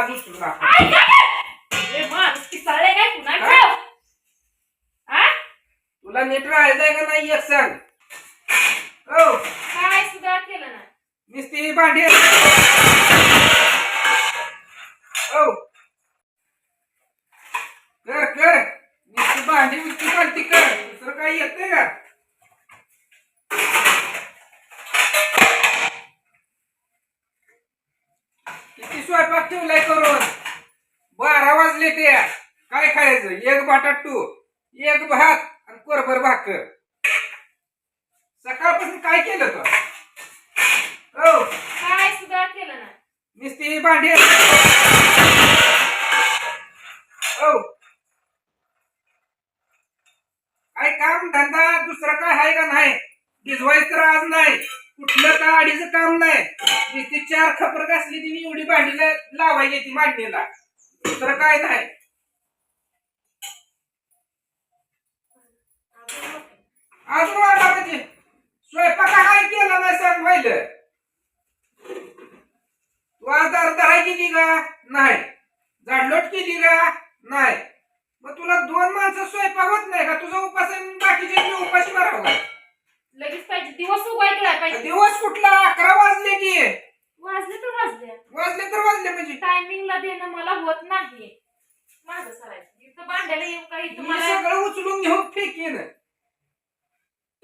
गं! ए, माणूस पिसाळले काय? हा? तुला नीट राहायचंय का नाही एक सांग? हो. काय सुद्धा केलं ना नुसती भांडी हो. कर कर. नुसती भांडी नुसती पालती कर. दुसरं काही येतंय का किती स्वयंपाक ठेवलाय करून. बारा वाजले ते. काय खायचं? एक बटाटू एक भात आणि कोरभर भाकर. सकाळपासून काय केलं तू? हो. काय सुद्धा केलं ना नुसती भांडी हो काय काम धंदा दुसरं काय आहे का नाही भिजवायचं तर आज नाही वाढीचं काम नाही. नुसती चार खपर घासली तिने एवढी भांडीला लावायची ती मांडणीला दुसरं काय नाही. अजून वाटा म्हणजे स्वयंपाक काय केला नाही सांग पहिलं तू आज दराई केली का? नाही. झाडलोट केली का? नाही. मग तुला दोन माणसं स्वयंपाक होत नाही का? तुझा उपास बाकीचे उपाशी मारावं. लगेच पाहिजे. दिवस उगाय केला पाहिजे. दिवस कुठला? अकरा वाजले की. वाजले तर वाजले. वाजले तर वाजले म्हणजे. टायमिंगला देणं मला होत नाही. माझं सरायचं इथं भांड्याला येऊ का इथं मी मला सगळं उचलून घेऊन फेकीन.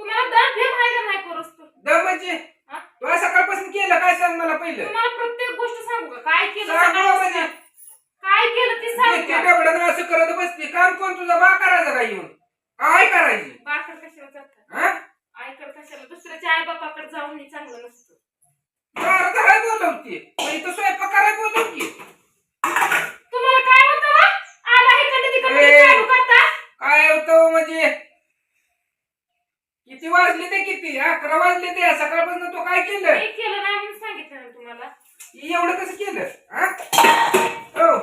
तुम्हाला दर फेम आहे का नाही करूस तू. दम म्हणजे? हा? तुला सकाळपासून केलं काय सांग मला पहिलं? तुम्हाला प्रत्येक गोष्ट सांगू का? काय केलं सांग सकाळपासून? बाबा म्हणजे. काय केलं ते सांग ते डबडं असं करत बसते काम कोण तुझा बा करायचा का येऊन? काय करायची? बाकर कशाला जातात हा? आईकडे कशाला? दुसऱ्याच्या आई बापाकडे जाऊन हे चांगलं नसतं. दार धराय बोलवते मग इथं स्वयंपाक करायला बोलवते तुम्हाला काय होतं? आला इकडे तिकडे? ए. चालू करता काय होतं म्हणजे? किती वाजले ते किती? अकरा वाजले ते. सकाळपासून तो काय केलं? हे केलं नाही म्हणून सांगितलं ना तुम्हाला. एवढं कसं केलं? हा? हो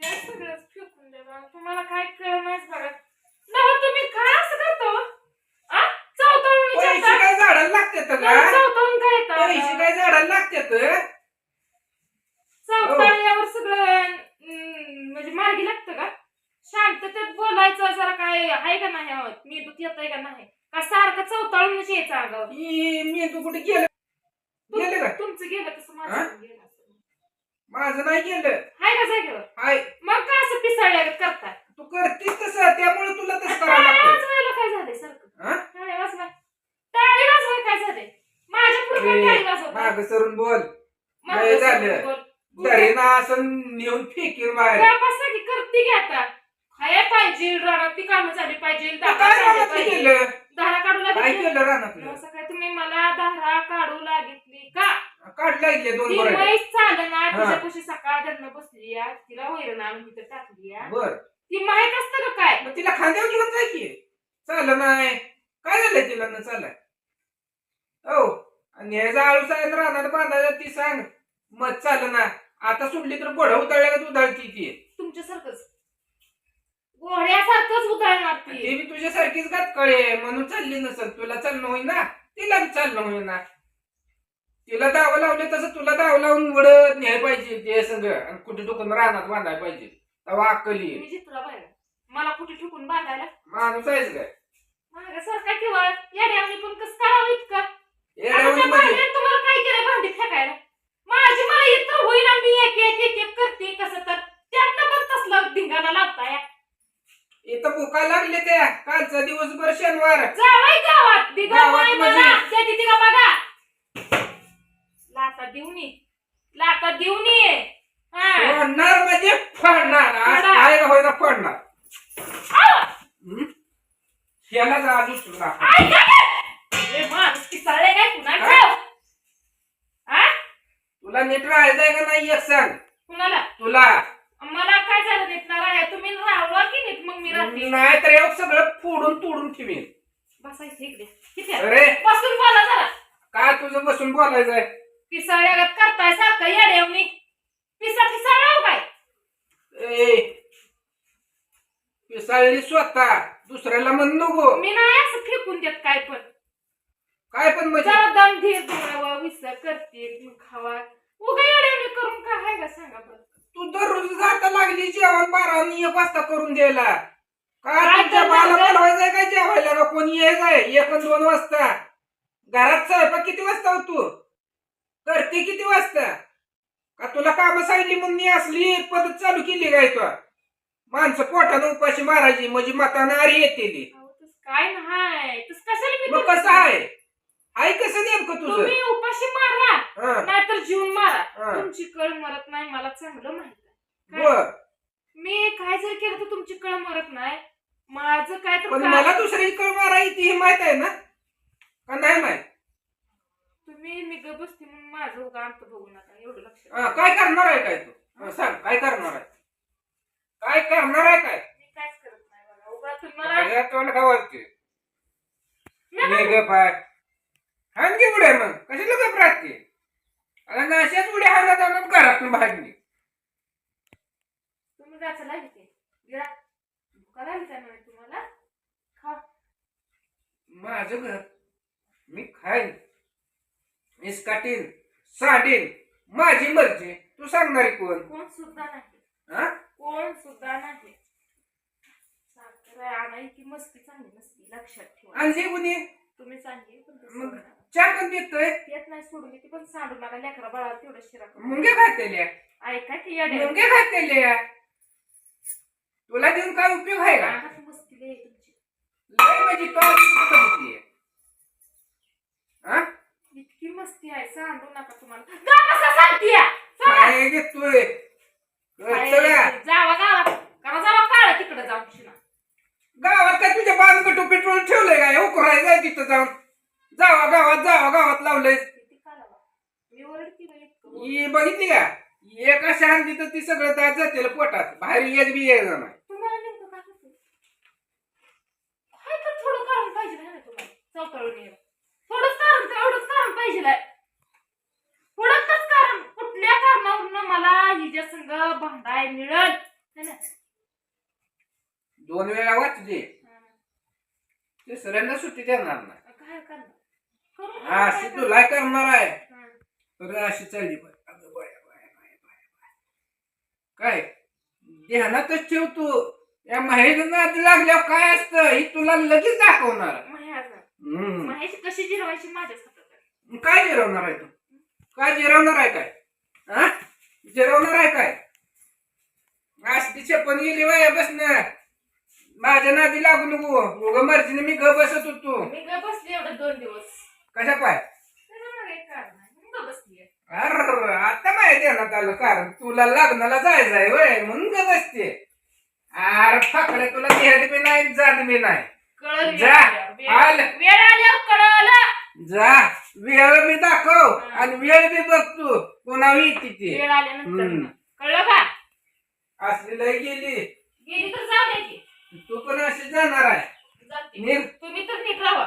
द्या सगळंच फेकून द्या बा. तुम्हाला काय कळलं नाहीच बघा नव तुम्ही काय असं करतो आ? चौथावून पैसे विचारता? काय झाडाला लागतात का चौथावून काय येतं? पैसे काय झाडाला लागतात? चौथाळ्यावर सगळं म्हणजे मार्गी लागतं का? शांततेत बोलायचं जरा काय आहे का नाही आवत मी दूध येत का नाही? का सारखं चौथाळूनच यायचं अंगावर? ही मी तू कुठे गेलं? गेलं का? तुम- तुमचं गेलं तसं हा? माझं गेलं. माझं नाही गेलं. हाय का जागेवर? हाय. मग का असं पिसाळल्या करताय? तू करतीस तसं त्यामुळे तुला तसं करावं टाळी लागतं वाजवायला काय झालंय सारखं हा? टाळी वाजवाय टाळी वाजवाय काय झालंय माझ्या पुढे काय टाळी वाजवताय माग सरून बोल. मागं लय सरून झालं. बोल. तरी ना असं नेऊन फेकीन बाहेर. की करते की आता? खाया पाहिजे रानात ती कामं झाली पाहिजे तू काय झाले पाहिजे. केलं काढू काय लागली केलं रानातलं सकाळी तुम्ही मला धारा काढू लागितली का? काढला इथले दोन ती बरं. म्हैस चालना हा. तुझ्यापाशी सकाळ धरणं बसली या तिला वैरण आणून तिथं टाकली या बर. ती माहीत असतं का काय? मग तिला खांद्यावर घेऊन जाय की. चाल नाही. काय झालंय तिला? न चालाय हो. आणि हे जाळू साहेब राहणार बांधायला ती सांग. मग चाल ना. आता सुटली तर गोढा उतळल्या का उधळती ती. तुमच्यासारखंच. घोड्यासारखंच उधळणार ती. ती बी तुझ्यासारखीच गात कळे म्हणून चालली नसल. तुला चालणं होईना. तिला बी चालणं होईना. तिला दाव लावले तसं तुला दाव लावून वडत न्याय पाहिजे ते सगळं. आणि कुठे टोकून रानात बांधायला पाहिजे. तेव्हा अक्कल येईल मी जितला बाहेर. मला कुठे ठुकून बांधायला? माणूस आहेच काय? माझ्या सारखा किंवा येड्यावणी पण कसं करावं इतकं? येड्यावानी म्हणजे भांड्यात तुम्हाला काय केलं भांडी फेकायला? माझी मला इतर होईना मी एक एक एक एक करते कसं तर. त्यातनं पण तसलं धिंगाणा लावताय इथं भुका लागले त्या. कालचा दिवसभर शनिवार. जावाय गावात. म्हणजे? मला. त्या तिथे का बघा. लाता देऊन लाता देऊन हा. फोडणार म्हणजे फोडणार. आज फोडा. काय होईना फोडणार! हम्म? याला जा आज उचलून गं! तुला नीट राहायचंय का नाही एक सांग? कुणाला? तुला. मला काय झालं नीट? ना राहा तुम्ही राहवा की नीट मग मी राहते? नाही तर एवढं सगळं फोडून तोडून ठेवीन. बसायचं इकडे. किती आहे? अरे. बसून बोला जरा. काय तुझं बसून बोलायचंय पिसाळ्यागत करताय सारखं येड्यावनी पिसा पिसाळाव काय ए पिसाळली स्वतः. दुसऱ्याला म्हण नको. मी नाही असं फेकून देत काय पण. काय पण म्हणजे? जरा दम धीर धरावा विसर करते मग खावा. करून काय आहे का सांगा बरं. तू दररोज जाता लागली जेवण बारा आणि एक वाजता करून द्यायला. का काय तुमच्या करणार बाला ग? बोलवायचंय काय जेवायला का कोणी यायचंय एक आणि दोन वाजता. घरात स्वयंपाक किती वाजता हो तू? करते किती वाजता? का तुला काम सांगितली म्हणून मी असली पद्धत चालू केली काय तू? माणसं पोटानं उपाशी मारायची म्हणजे मतानं आरी येते ती. अहो, तसं काय नाही. तस कशाला मी मग तुमचं- कसं आहे? आहे कसं नेमकं तुझं? तुम्ही उपाशी मारा. हं, नाहीतर जीवन मारा. तुमची कळ मरत नाही मला चांगलं माहीत आहे. बर. मी काय जर केलं तर तुमची कळ मरत नाही. माझं काय तर पण काय- मला दुसरी कळ मारा येते हे माहीत आहे ना? का नाही माहीत? तुम्ही मी ग बसते म्हणून माझं उगा अंत बघू नका एवढं लक्षात हा, काय करणार आहे काय तू? हा, सांग काय करणार आहे? काय करणार आहे काय? मी काहीच करत नाही बघा उगा तुम्हाला माझ्या तोंड गावाचे मी मी गप आहे. हान की उड्या मग? कशाला गप राहते? आणि अशाच उड्या हाना जाणार घरातून भागली तुम्ही जायचं लागेल ते गिळा भुका लागली म्हणे तुम्हाला. खा. माझं घर मी खाईन. इसकाटीन साडीन. माझी मर्जी. तू सांगणारी कोण? कोण सुद्धा नाही. हा? कोण सुद्धा नाही. साखर आणाय की मस्ती चांगली नसती. लक्षात ठेवा. आणली कुणी? तुम्ही चांगली पण तसं मग नका. चहा पण देतोय येत नाही सोडून ती पण सांडू नका लेकरा बाळा तेवढं शिरा करून. मुंगे घातलेल्या ऐका की येड्या. मुंगे घातलेल्या तुला देऊन काय उपयोग आहे का? अंगात मस्ती लय आहे तुमची. लय म्हणजे तो हा? इतकी मस्ती आहे सांडू नका तुम्हाला. जा बसा सांगतीया चला. काय घेतोय? जावा गावात करा जावा. काळ तिकडे जाऊन शिना गावात काय तुझ्या बांधकटू पेट्रोल ठेवलंय काय उकरायचं आहे तिथं जाऊन. जावा गावात जावा गावात लावलंय. किती काढावा मी ओरडती बाई इतकं. बोल. ही बघितली का? एका शांती तर ती सगळं दात जाते पोटात. बाहेर एक बी यायचं नाही तुम्हाला नेमकं काय होतं काय तर थोडं कारण पाहिजे नाही ना तुम्हाला. चौकाळून ये थोडंच कारण तेवढंच कारण पाहिजे नाही थोडंच कारण. कुठल्या कारणावरून मला हिच्या संग भांडाय है ना? दोन वेळा वाचली. तिसऱ्यांदा सुट्टी देणार नाही. काय करणार? अशी तुला करणार आहे. तर अशी चालली पाहिजे अगं बाया, बाया, बाया, बाया, बाया. काय? ध्यानातच ठेव तू. या माहेर नादी लागल्यावर काय असतं? ही तुला लगेच दाखवणार. मह्याची कशी जिरवायची आहे. काय जिरवणार आहे तू? काय जिरवणार आहे काय? हा? जिरवणार आहे काय? असती छप्पन गेली वया बसन. माझ्या नादी लागू नको. उग मर्जीने मी ग बसत होतो. मी ग बसली एवढं दोन दिवस. कशा पाय. मी अर आता माहिती ध्यानात आलं कारण तुला लग्नाला जायचं आहे वय म्हणून ग बसते. अरे फाकडे तुला देहत बी नाही जात बी नाही. जा. वेळ- आलं. जा. बी दाखव आणि वेळ बी बघ तू. पुन्हा येते ती. हम्म. ना. कळलं का? असली लय गेली. गेली तर जाऊ द्या की. तू पण अशी जाणार आहे. तुम्ही तर नीट राहा